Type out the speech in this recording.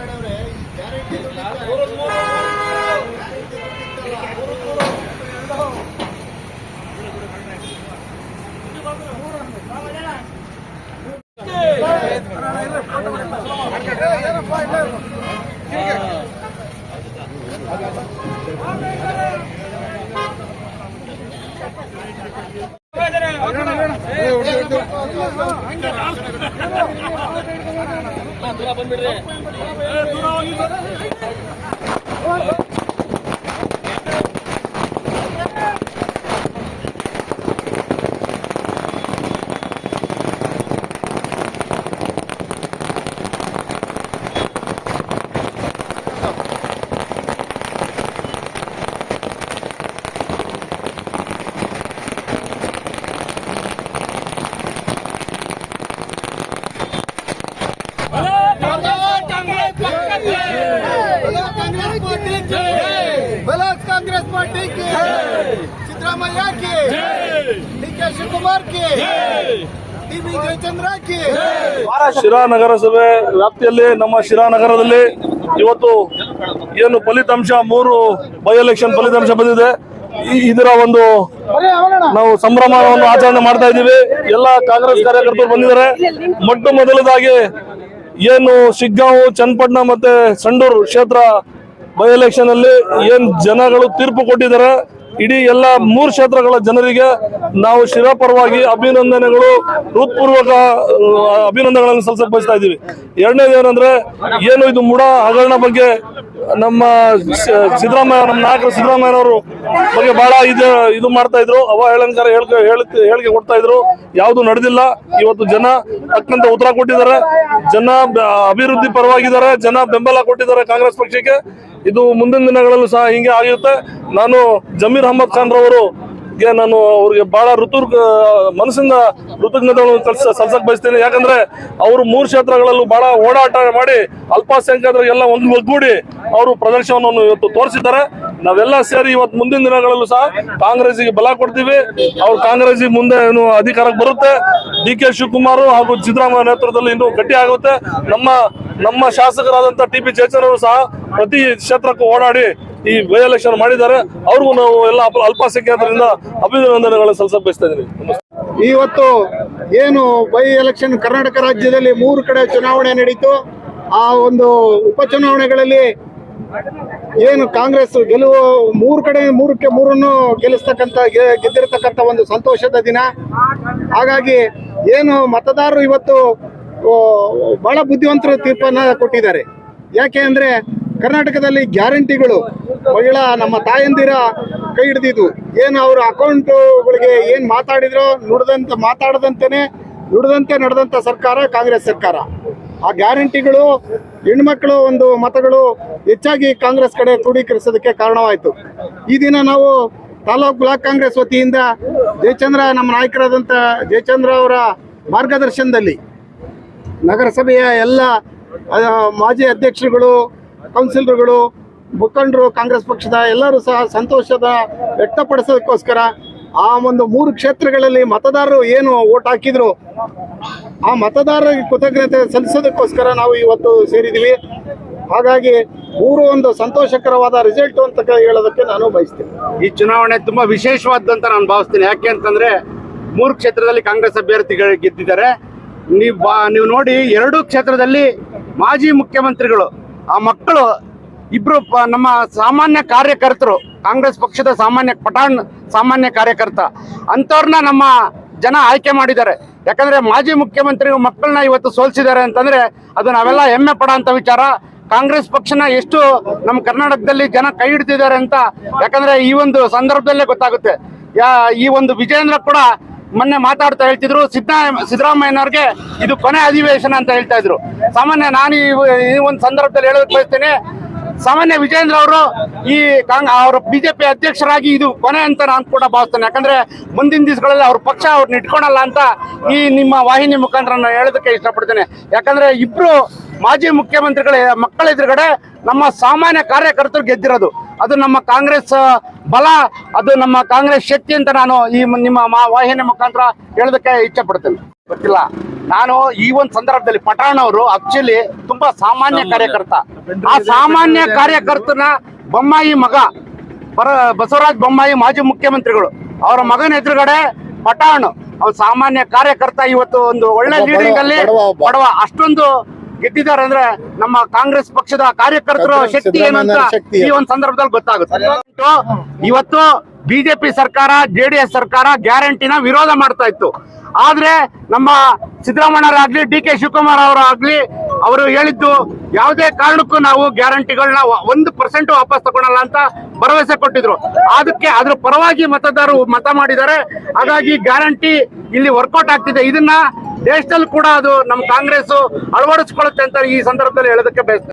ಮಾಡವ್ರೆ ಗ್ಯಾರಂಟಿ ಬಂದ್ಬಿಡ್ರಿ ಯಡಿಯೂರಪ್ಪ ಟೀಕೆ D K Shivakumar K TV ವ್ಯಾಪ್ತಿಯಲ್ಲಿ ನಮ್ಮ ಶಿರಾ ನಗರದಲ್ಲಿ ಇವತ್ತು ಏನು ಫಲಿತಾಂಶ ಮೂರು ಬೈ ಎಲೆಕ್ಷನ್ ಫಲಿತಾಂಶ ಬಂದಿದೆ. ಇದರ ಒಂದು ನಾವು ಸಂಭ್ರಮವನ್ನು ಆಚರಣೆ ಮಾಡ್ತಾ ಇದ್ದೀವಿ. ಎಲ್ಲ ಕಾಂಗ್ರೆಸ್ ಕಾರ್ಯಕರ್ತರು ಬಂದಿದ್ದಾರೆ. ಮೊಟ್ಟ ಮೊದಲದಾಗಿ ಏನು ಶಿಗ್ಗಾಂವ್ ಚನ್ನಪಟ್ಟಣ ಮತ್ತೆ ಸಂಡೂರು ಕ್ಷೇತ್ರ ಬೈ ಎಲೆಕ್ಷನ್ ಅಲ್ಲಿ ಏನ್ ಜನಗಳು ತೀರ್ಪು ಕೊಟ್ಟಿದ್ದಾರೆ ಇಡೀ ಎಲ್ಲ ಮೂರು ಕ್ಷೇತ್ರಗಳ ಜನರಿಗೆ ನಾವು ಶಿರಾಪರವಾಗಿ ಅಭಿನಂದನೆಗಳು, ಹೃತ್ಪೂರ್ವಕ ಅಭಿನಂದನೆಗಳನ್ನು ಸಲ್ಲಿಸಕ್ ಬಯಸ್ತಾ ಇದ್ದೀವಿ. ಎರಡನೇದು ಏನಂದ್ರೆ, ಏನು ಇದು ಮುಡ ಹಗರಣ ಬಗ್ಗೆ ನಮ್ಮ ಸಿದ್ದರಾಮಯ್ಯ, ನಮ್ಮ ನಾಯಕರು ಸಿದ್ದರಾಮಯ್ಯನವರು ಬಗ್ಗೆ ಬಹಳ ಇದು ಇದು ಮಾಡ್ತಾ ಇದ್ರು. ಅವಹೇಳನಕಾರ ಹೇಳಿಕೆ ಕೊಡ್ತಾ ಇದ್ರು. ಯಾವುದು ನಡೆದಿಲ್ಲ. ಇವತ್ತು ಜನ ತಕ್ಕಂತ ಉತ್ತರ ಕೊಟ್ಟಿದ್ದಾರೆ. ಜನ ಅಭಿವೃದ್ಧಿ ಪರವಾಗಿದ್ದಾರೆ. ಜನ ಬೆಂಬಲ ಕೊಟ್ಟಿದ್ದಾರೆ ಕಾಂಗ್ರೆಸ್ ಪಕ್ಷಕ್ಕೆ. ಇದು ಮುಂದಿನ ದಿನಗಳಲ್ಲೂ ಸಹ ಹಿಂಗೆ ಆಗಿರುತ್ತೆ. ನಾನು ಜಮೀರ್ ಅಹಮದ್ ಖಾನ್ ರವರು ಗೆ ನಾನು ಅವ್ರಿಗೆ ಬಹಳ ಋತು ಮನಸ್ಸಿಂದ ಋತುಜ್ಞತೆಗಳನ್ನು ಕಳ್ಸ ಸಲ್ಸಕ್ ಬಯಸ್ತೇನೆ. ಯಾಕಂದ್ರೆ ಅವರು ಮೂರು ಕ್ಷೇತ್ರಗಳಲ್ಲೂ ಬಹಳ ಓಡಾಟ ಮಾಡಿ ಅಲ್ಪಸಂಖ್ಯಾತರಿಗೆಲ್ಲ ಒಂದು ಒಗ್ಗೂಡಿ ಅವರು ಪ್ರದರ್ಶನವನ್ನು ಇವತ್ತು ತೋರಿಸಿದ್ದಾರೆ. ನಾವೆಲ್ಲ ಸೇರಿ ಇವತ್ತು ಮುಂದಿನ ದಿನಗಳಲ್ಲೂ ಸಹ ಕಾಂಗ್ರೆಸ್ಗೆ ಬಲ ಕೊಡ್ತೀವಿ. ಅವ್ರು ಕಾಂಗ್ರೆಸ್ ಮುಂದೆ ಏನು ಅಧಿಕಾರಕ್ಕೆ ಬರುತ್ತೆ. ಡಿ ಕೆ ಶಿವಕುಮಾರ್ ಹಾಗೂ ಸಿದ್ದರಾಮಯ್ಯ ನೇತೃತ್ವದಲ್ಲಿ ಇನ್ನೂ ಗಟ್ಟಿ ಆಗುತ್ತೆ. ನಮ್ಮ ನಮ್ಮ ಶಾಸಕರಾದಂಥ ಟಿ ಪಿ ಜಯಚಂದ್ರ ಸಹ ಪ್ರತಿ ಕ್ಷೇತ್ರಕ್ಕೂ ಓಡಾಡಿ ಈ ಬೈ ಎಲೆಕ್ಷನ್ ಮಾಡಿದ್ದಾರೆ, ಅವ್ರಿಗೂ ನಾವು ಎಲ್ಲ ಅಲ್ಪ- ಅಲ್ಪಸಂಖ್ಯಾತರಿಂದ ಅಭಿನಂದನೆಗಳನ್ನು ಸಲ್ಲಿಸ ಬಯಸ್ತಾ ಇದ್ದೀನಿ. ಇವತ್ತು ಏನು ಬೈ ಎಲೆಕ್ಷನ್ ಕರ್ನಾಟಕ ರಾಜ್ಯದಲ್ಲಿ ಮೂರು ಕಡೆ ಚುನಾವಣೆ ನಡೀತು. ಆ ಒಂದು ಉಪಚುನಾವಣೆಗಳಲ್ಲಿ ಏನು ಕಾಂಗ್ರೆಸ್ ಗೆಲುವು ಮೂರು ಕಡೆ, ಮೂರಕ್ಕೆ ಮೂರನ್ನು ಗೆಲ್ಲಿಸ್ತಕ್ಕಂಥ ಗೆದ್ದಿರತಕ್ಕಂಥ ಒಂದು ಸಂತೋಷದ ದಿನ. ಹಾಗಾಗಿ ಏನು ಮತದಾರರು ಇವತ್ತು ಬಹಳ ಬುದ್ಧಿವಂತರ ತೀರ್ಪನ್ನ ಕೊಟ್ಟಿದ್ದಾರೆ. ಯಾಕೆ ಅಂದ್ರೆ ಕರ್ನಾಟಕದಲ್ಲಿ ಗ್ಯಾರಂಟಿಗಳು ಮಹಿಳಾ ನಮ್ಮ ತಾಯಂದಿರ ಕೈ ಹಿಡಿದಿದ್ದು. ಏನು ಅವ್ರ ಅಕೌಂಟ್ಗಳಿಗೆ ಏನು ಮಾತಾಡಿದ್ರೋ ನುಡಿದಂತ ಮಾತಾಡದಂತೆಯೇ ನುಡಿದಂತೆ ನಡೆದಂತ ಸರ್ಕಾರ, ಕಾಂಗ್ರೆಸ್ ಸರ್ಕಾರ. ಆ ಗ್ಯಾರಂಟಿಗಳು ಹೆಣ್ಮಕ್ಳು ಒಂದು ಮತಗಳು ಹೆಚ್ಚಾಗಿ ಕಾಂಗ್ರೆಸ್ ಕಡೆ ಕ್ರೋಢೀಕರಿಸೋದಕ್ಕೆ ಕಾರಣವಾಯಿತು. ಈ ದಿನ ನಾವು ತಾಲೂಕ್ ಬ್ಲಾಕ್ ಕಾಂಗ್ರೆಸ್ ವತಿಯಿಂದ ಜಯಚಂದ್ರ ನಮ್ಮ ನಾಯಕರಾದಂಥ ಜಯಚಂದ್ರ ಅವರ ಮಾರ್ಗದರ್ಶನದಲ್ಲಿ ನಗರಸಭೆಯ ಎಲ್ಲ ಮಾಜಿ ಅಧ್ಯಕ್ಷರುಗಳು ಕೌನ್ಸಿಲರ್ಗಳು, ಮುಖಂಡರು, ಕಾಂಗ್ರೆಸ್ ಪಕ್ಷದ ಎಲ್ಲರೂ ಸಹ ಸಂತೋಷದ ವ್ಯಕ್ತಪಡಿಸೋದಕ್ಕೋಸ್ಕರ ಆ ಒಂದು ಮೂರು ಕ್ಷೇತ್ರಗಳಲ್ಲಿ ಮತದಾರರು ಏನು ಓಟ್ ಹಾಕಿದ್ರು, ಆ ಮತದಾರರಿಗೆ ಕೃತಜ್ಞತೆ ಸಲ್ಲಿಸೋದಕ್ಕೋಸ್ಕರ ನಾವು ಇವತ್ತು ಸೇರಿದ್ದೀವಿ. ಹಾಗಾಗಿ ಮೂರು ಒಂದು ಸಂತೋಷಕರವಾದ ರಿಸಲ್ಟ್ ಅಂತ ಹೇಳೋದಕ್ಕೆ ನಾನು ಬಯಸ್ತೀನಿ. ಈ ಚುನಾವಣೆ ತುಂಬಾ ವಿಶೇಷವಾದಂತ ನಾನು ಭಾವಿಸ್ತೀನಿ. ಯಾಕೆ ಅಂತಂದ್ರೆ ಮೂರು ಕ್ಷೇತ್ರದಲ್ಲಿ ಕಾಂಗ್ರೆಸ್ ಅಭ್ಯರ್ಥಿಗಳು ಗೆದ್ದಿದ್ದಾರೆ. ನೀವು ನೀವು ನೋಡಿ ಎರಡೂ ಕ್ಷೇತ್ರದಲ್ಲಿ ಮಾಜಿ ಮುಖ್ಯಮಂತ್ರಿಗಳು ಆ ಮಕ್ಕಳು ಇಬ್ರು ನಮ್ಮ ಸಾಮಾನ್ಯ ಕಾರ್ಯಕರ್ತರು, ಕಾಂಗ್ರೆಸ್ ಪಕ್ಷದ ಸಾಮಾನ್ಯ ಪಠಾಣ್ ಸಾಮಾನ್ಯ ಕಾರ್ಯಕರ್ತ ಅಂಥವ್ರನ್ನ ನಮ್ಮ ಜನ ಆಯ್ಕೆ ಮಾಡಿದ್ದಾರೆ. ಯಾಕಂದ್ರೆ ಮಾಜಿ ಮುಖ್ಯಮಂತ್ರಿ ಮಕ್ಕಳನ್ನ ಇವತ್ತು ಸೋಲ್ಸಿದ್ದಾರೆ ಅಂತಂದ್ರೆ ಅದು ನಾವೆಲ್ಲ ಹೆಮ್ಮೆ ಪಡೋಂಥ ವಿಚಾರ. ಕಾಂಗ್ರೆಸ್ ಪಕ್ಷನ ಎಷ್ಟು ನಮ್ಮ ಕರ್ನಾಟಕದಲ್ಲಿ ಜನ ಕೈ ಹಿಡ್ತಿದ್ದಾರೆ ಅಂತ, ಯಾಕಂದ್ರೆ ಈ ಒಂದು ಸಂದರ್ಭದಲ್ಲೇ ಗೊತ್ತಾಗುತ್ತೆ. ಈ ಒಂದು ವಿಜೇಂದ್ರ ಕೂಡ ಮೊನ್ನೆ ಮಾತಾಡ್ತಾ ಹೇಳ್ತಿದ್ರು, ಸಿದ್ದ ಸಿದ್ದರಾಮಯ್ಯನವ್ರಿಗೆ ಇದು ಕೊನೆ ಅಧಿವೇಶನ ಅಂತ ಹೇಳ್ತಾ ಇದ್ರು. ಸಾಮಾನ್ಯ ನಾನು ಈ ಒಂದು ಸಂದರ್ಭದಲ್ಲಿ ಹೇಳೋದಕ್ಕೆ ಬಯಸ್ತೇನೆ, ಸಾಮಾನ್ಯ ವಿಜೇಂದ್ರ ಅವರು ಈ ಕಾಂಗ್, ಅವರ ಬಿಜೆಪಿ ಅಧ್ಯಕ್ಷರಾಗಿ ಇದು ಕೊನೆ ಅಂತ ನಾನು ಕೂಡ ಭಾವಿಸ್ತೇನೆ. ಯಾಕಂದ್ರೆ ಮುಂದಿನ ದಿವಸಗಳಲ್ಲಿ ಅವ್ರ ಪಕ್ಷ ಅವ್ರನ್ನ ಇಟ್ಕೊಳಲ್ಲ ಅಂತ ಈ ನಿಮ್ಮ ವಾಹಿನಿ ಮುಖಾಂತರ ನಾನು ಹೇಳೋದಕ್ಕೆ ಇಷ್ಟಪಡ್ತೇನೆ. ಯಾಕಂದ್ರೆ ಇಬ್ರು ಮಾಜಿ ಮುಖ್ಯಮಂತ್ರಿಗಳ ಮಕ್ಕಳ ಎದುರುಗಡೆ ನಮ್ಮ ಸಾಮಾನ್ಯ ಕಾರ್ಯಕರ್ತರು ಗೆದ್ದಿರೋದು. ಅದು ನಮ್ಮ ಕಾಂಗ್ರೆಸ್ ಬಲ ಅದು ನಮ್ಮ ಕಾಂಗ್ರೆಸ್ ಶಕ್ತಿ ಅಂತ ನಾನು ಈ ನಿಮ್ಮ ಮಾ- ವಾಹಿನಿ ಮುಖಾಂತರ ಹೇಳೋದಕ್ಕೆ ಇಚ್ಛೆ ಪಡ್ತೇನೆ. ಗೊತ್ತಿಲ್ಲ. ನಾನು ಈ ಒಂದು ಸಂದರ್ಭದಲ್ಲಿ ಪಠಾಣ್ ಅವರು ಆಕ್ಚುಲಿ ತುಂಬಾ ಸಾಮಾನ್ಯ ಕಾರ್ಯಕರ್ತ. ಆ ಸಾಮಾನ್ಯ ಕಾರ್ಯಕರ್ತನ ಬೊಮ್ಮಾಯಿ ಮಗ ಪರ ಬಸವರಾಜ ಬೊಮ್ಮಾಯಿ ಮಾಜಿ ಮುಖ್ಯಮಂತ್ರಿಗಳು ಅವರ ಮಗನ ಎದುರುಗಡೆ ಪಠಾಣ್ ಅವ್ರ ಸಾಮಾನ್ಯ ಕಾರ್ಯಕರ್ತ ಇವತ್ತು ಒಂದು ಒಳ್ಳೆ ಲೀಡಿಂಗ್ ಅಲ್ಲಿ ಬಡವ. ಅಷ್ಟೊಂದು ಗೆದ್ದಿದ್ದಾರೆ ಅಂದ್ರೆ ನಮ್ಮ ಕಾಂಗ್ರೆಸ್ ಪಕ್ಷದ ಕಾರ್ಯಕರ್ತರ ಶಕ್ತಿ ಏನು ಅಂತ ಸಿದ್ದರಾಮಯ್ಯನವರ ಶಕ್ತಿ. ಈ ಒಂದು ಸಂದರ್ಭದಲ್ಲಿ ಗೊತ್ತಾಗುತ್ತೆ ಇವತ್ತು ಬಿಜೆಪಿ ಸರ್ಕಾರ ಜೆಡಿಎಸ್ ಸರ್ಕಾರ ಗ್ಯಾರಂಟಿನ ವಿರೋಧ ಮಾಡ್ತಾ ಇತ್ತು ಆದ್ರೆ ನಮ್ಮ ಸಿದ್ದರಾಮಯ್ಯರಾಗ್ಲಿ ಡಿ ಕೆ ಶಿವಕುಮಾರ್ ಅವರಾಗ್ಲಿ ಅವರು ಹೇಳಿದ್ದು ಯಾವುದೇ ಕಾರಣಕ್ಕೂ ನಾವು ಗ್ಯಾರಂಟಿಗಳನ್ನ ಒಂದು ಪರ್ಸೆಂಟ್ ವಾಪಸ್ ತಗೊಳಲ್ಲ ಅಂತ ಭರವಸೆ ಕೊಟ್ಟಿದ್ರು. ಅದಕ್ಕೆ ಅದ್ರ ಪರವಾಗಿ ಮತದಾರರು ಮತ ಮಾಡಿದ್ದಾರೆ. ಹಾಗಾಗಿ ಗ್ಯಾರಂಟಿ ಇಲ್ಲಿ ವರ್ಕೌಟ್ ಆಗ್ತಿದೆ. ಇದನ್ನ ದೇಶದಲ್ಲಿ ಕೂಡ ಅದು ನಮ್ಮ ಕಾಂಗ್ರೆಸ್ ಅಳವಡಿಸ್ಕೊಳ್ಳುತ್ತೆ ಅಂತ ಈ ಸಂದರ್ಭದಲ್ಲಿ ಹೇಳೋದಕ್ಕೆ ಬಯಸ್ತೇನೆ.